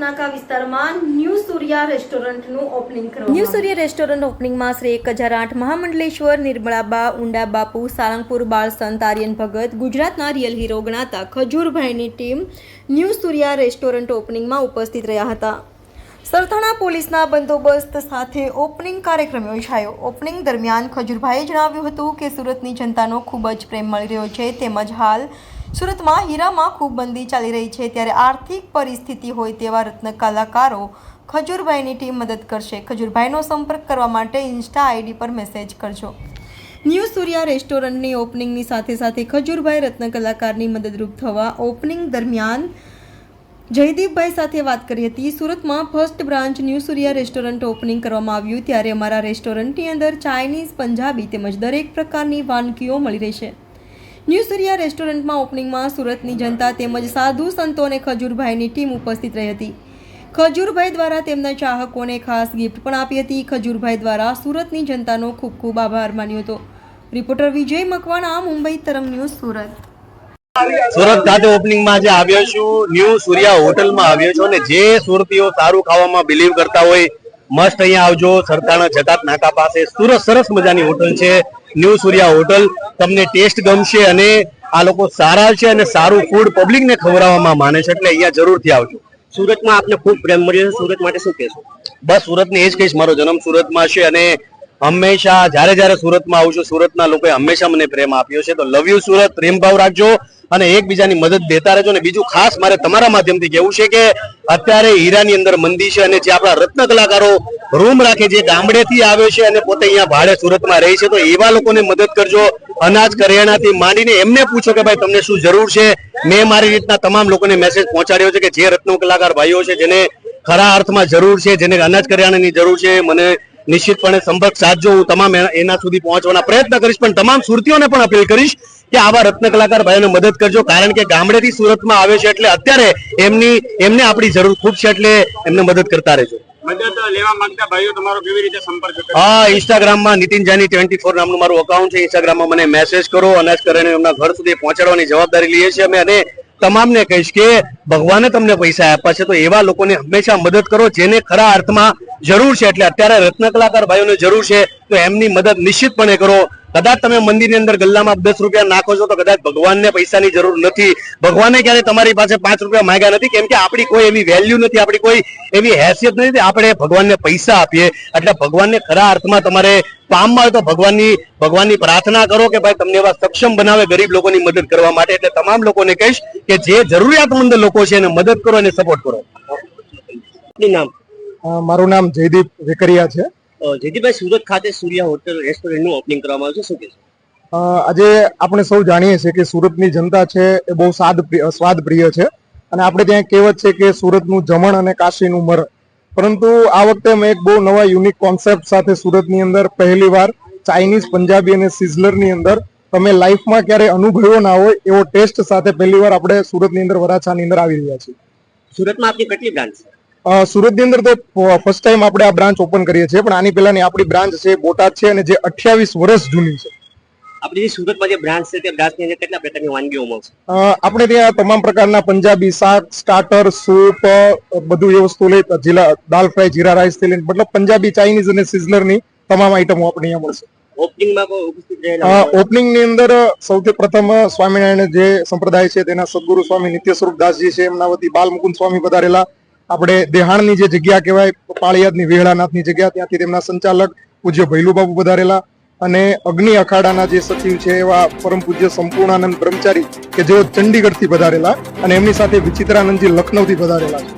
નાકા વિસ્તારમાં ન્યૂ સૂર્યા રેસ્ટોરન્ટનું ઓપનિંગ કરવામાં ન્યૂ સૂર્ય રેસ્ટોરન્ટ ઓપનિંગમાં શ્રી એક હજાર આઠ મહામંડલેશ્વર, નિર્મળાબા ઊંડા બાપુ સાળંગપુર બાળ સંત, આર્યન ભગત, ગુજરાતના રિયલ હીરો ગણાતા ખજૂરભાઈની ટીમ ન્યૂ સૂર્યા રેસ્ટોરન્ટ ઓપનિંગમાં ઉપસ્થિત રહ્યા હતા. સરથાણા પોલીસના બંદોબસ્ત સાથે ઓપનિંગ કાર્યક્રમ યોજાયો. ઓપનિંગ દરમિયાન ખજૂરભાઈએ જણાવ્યું હતું કે સુરતની જનતાનો ખૂબ જ પ્રેમ મળી રહ્યો છે. તેમજ હાલ સુરતમાં હીરામાં ખૂબ બંદી ચાલી રહી છે. ત્યારે આર્થિક પરિસ્થિતિ હોય તેવા રત્ન કલાકારો ખજૂરભાઈની ટીમ મદદ કરશે. ખજૂરભાઈનો સંપર્ક કરવા માટે ઇન્સ્ટા આઈડી પર મેસેજ કરજો. ન્યૂ સૂર્યા રેસ્ટોરન્ટની ઓપનિંગની સાથે સાથે ખજૂરભાઈ રત્ન કલાકારની મદદરૂપ થવા ઓપનિંગ દરમિયાન જયદીપભાઈ સાથે વાત કરી હતી. સુરતમાં first branch new Surya restaurant opening કરવામાં આવ્યું. ત્યારે અમારા રેસ્ટોરન્ટની અંદર ચાઇનીઝ, પંજાબી તેમજ દરેક પ્રકારની વાનગીઓ મળી રહેશે. ન્યૂ સૂર્યા રેસ્ટોરન્ટમાં ઓપનિંગમાં સુરતની જનતા તેમજ સાધુ સંતો અને ખજૂરભાઈની ટીમ ઉપસ્થિત રહી હતી. ખજૂરભાઈ દ્વારા તેમના ચાહકોને ખાસ ગિફ્ટ પણ આપી હતી. ખજૂરભાઈ દ્વારા સુરતની જનતાનો ખૂબ ખૂબ આભાર માન્યો હતો. રિપોર્ટર વિજય મકવાણા, મુંબઈ તરંગ ન્યૂઝ, સુરત. સુરત ખાતે ઓપનિંગમાં આજે આવ્યો છું. ન્યૂ સૂર્યા હોટલમાં આવ્યો છું અને જે સુરતીઓ સારું ખાવામાં બિલીવ કરતા હોય, મસ્ત અહીંયા આવજો. સરતાણા જકાત નાકા પાસે. સુરત સરસ મજાની હોટલ છે. ન્યૂ સૂર્યા હોટલ તમને ટેસ્ટ ગમશે અને આ લોકો સારા છે અને સારું ફૂડ પબ્લિકને ખવડાવવામાં માને છે એટલે અહીંયા જરૂરથી આવજો. સુરતમાં આપને ખૂબ પ્રેમ મળ્યો છે. સુરત માટે શું કહેશો? બસ સુરતને એ જ કહીશ મારો જન્મ સુરતમાં છે અને હંમેશા જ્યારે જ્યારે સુરતમાં આવું છું સુરતના લોકોએ હંમેશા મને પ્રેમ આપ્યો છે. તો લવ યુ સુરત પ્રેમ ભાવ રાખજો અને એકબીજાની મદદ દેતા રહેજો. અને બીજું ખાસ મારે તમારા માધ્યમથી કહેવું છે કે અત્યારે હીરાની અંદર મંદી છે અને જે આપણા રત્ન કલાકારો રૂમ રાખે જે ગામડેથી આવે છે અને પોતે અહીંયા ભાડે સુરતમાં રહે છે. તો એવા લોકોને મદદ કરજો. અનાજ કરિયાણાથી માંડીને એમને પૂછો કે ભાઈ, તમને શું જરૂર છે? મેં મારી રીતના તમામ લોકોને મેસેજ પહોંચાડ્યો છે કે જે રત્ન કલાકાર ભાઈઓ છે, જેને ખરા અર્થમાં જરૂર છે, જેને અનાજ કરિયાણાની જરૂર છે, મને નિશ્ચિતપણે સંપર્ક સાધજો. હું તમામ એના- સુધી પહોંચવાના પ્રયત્ન કરીશ, પણ તમામ સુરતીઓને પણ અપીલ કરીશ કે આવા રત્ન કલાકાર ભાઈઓને મદદ કરજો, કારણ કે ગામડેથી સુરતમાં આવે છે એટલે અત્યારે એમની, એમને આપણી જરૂર ખૂબ છે, એટલે એમને મદદ કરતા રહેજો. ભાઈઓ તમારો કેવી રીતે સંપર્ક કરે? હા ઇન્સ્ટાગ્રામમાં નીતિન જાની ટ્વેન્ટી ફોર નામનું મારું અકાઉન્ટ છે. મેસેજ કરો, અનાજ કરીને એમના ઘર સુધી પહોંચાડવાની જવાબદારી લઈએ છીએ અમે અને તમામને કહીશ કે ભગવાને તમને પૈસા આપ્યા છે તો એવા લોકોને હંમેશા મદદ કરો જેને ખરા અર્થમાં જરૂર છે. એટલે અત્યારે રત્ન કલાકાર ભાઈઓને જરૂર છે તો એમની મદદ નિશ્ચિતપણે કરો. કદાચ તમે મંદિરની અંદર ગલ્લામાં દસ રૂપિયા નાખો છો તો કદાચ ભગવાનને પૈસાની જરૂર નથી. ભગવાને ક્યારે તમારી પાસે પાંચ રૂપિયા માંગ્યા નથી? કેમ કે આપણી કોઈ એવી વેલ્યુ નથી આપણી કોઈ એવી હેસિયત નથી આપણે ભગવાનને પૈસા આપીએ. એટલે ભગવાનને ખરા અર્થમાં તમારે પામમાં હોય તો ભગવાનની ભગવાનની પ્રાર્થના કરો કે ભાઈ તમને એવા સક્ષમ બનાવે ગરીબ લોકોની મદદ કરવા માટે. એટલે તમામ લોકોને કહીશ કે જે જરૂરિયાતમંદ લોકો છે એને મદદ કરો અને સપોર્ટ કરો. નામ. મારું નામ જયદીપ વેકરિયા છે. જયદીપભાઈ સુરત ખાતે સૂર્યા હોટલ રેસ્ટોરન્ટનું ઓપનિંગ કરવામાં આવ્યું છે. શું કહેશો? આજે આપણે સૌ જાણીએ છીએ કે સુરતની જનતા છે એ બહુ સ્વાદ સ્વાદ પ્રિય છે. અને આપણે ત્યાં કહેવત છે કે સુરતનું જમણ અને કાશીનું મરણ. પરંતુ આ વખતે મેં એક બહુ નવા યુનિક કોન્સેપ્ટ સાથે સુરતની અંદર પહેલી વાર ચાઇનીઝ પંજાબી અને સિઝલરની અંદર તમે લાઈફમાં ક્યારે અનુભવ્યો ના હોય એવો ટેસ્ટ સાથે પહેલી વાર આપણે સુરતની અંદર વરાછાની અંદર આવી રહ્યા છીએ. સુરતમાં આપની કેટલી બ્રાન્ચ છે? સુરતની અંદર તો ફર્સ્ટ ટાઈમ આપણે આ બ્રાન્ચ ઓપન કરીએ છીએ પણ આની પહેલાની આપણી બ્રાન્ચ છે બોટાદ છે અને જે અઠ્યાવીસ વર્ષ જૂની છે. આપણી જે સુરતમાં જે બ્રાન્ચ છે તે બ્રાન્ચની અંદર કેટલા પ્રકારની વાનગીઓ મળશે આપણે ત્યાં તમામ પ્રકારના પંજાબી શાક સ્ટાર્ટર સૂપ બધું એ વસ્તુ લઈ જીલા દાલ ફ્રાય જીરા રાઈસથી લઈને મતલબ પંજાબી ચાઇનીઝ અને સિઝલરની તમામ આઈટમો આપણે અહીંયા મળશે. ઓપનિંગની અંદર સૌથી પ્રથમ સ્વામિનારાયણ જે સંપ્રદાય છે તેના સદગુરુ સ્વામી નિત્ય સ્વરૂપ દાસજી છે એમના વતી બાલ મુકુંદ સ્વામી પધારેલા આપણે દેહાણની જે જગ્યા કહેવાય પાળિયાદની વેહળાનાથની જગ્યા ત્યાંથી તેમના સંચાલક પૂજ્ય ભૈલુબાબુ વધારેલા પધારેલા અને અગ્નિ અખાડાના જે સચિવ છે એવા પરમ પૂજ્ય સંપૂર્ણાનંદ બ્રહ્મચારી કે જેઓ ચંડીગઢથી પધારેલા અને એમની સાથે વિચિત્રાનંદજી લખનૌથી પધારેલા છે.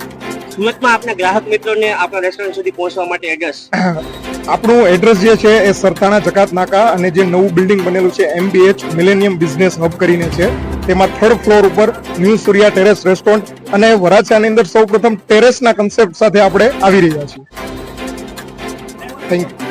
સુરતમાં આપના ગ્રાહક મિત્રોને આપણા રેસ્ટોરન્ટ સુધી પહોંચવા માટે એડ્રેસ આપણું એડ્રેસ જે છે એ સરથાણા જકાત નાકા અને જે નવું બિલ્ડિંગ બનેલું છે એમબીએચ મિલેનિયમ બિઝનેસ હબ કરીને છે. તેમાં થર્ડ ફ્લોર ઉપર ન્યૂ સૂર્યા ટેરેસ રેસ્ટોરન્ટ અને વરાછાની અંદર સૌપ્રથમ ટેરેસના કન્સેપ્ટ સાથે આપણે આવી રહ્યા છીએ. Thank you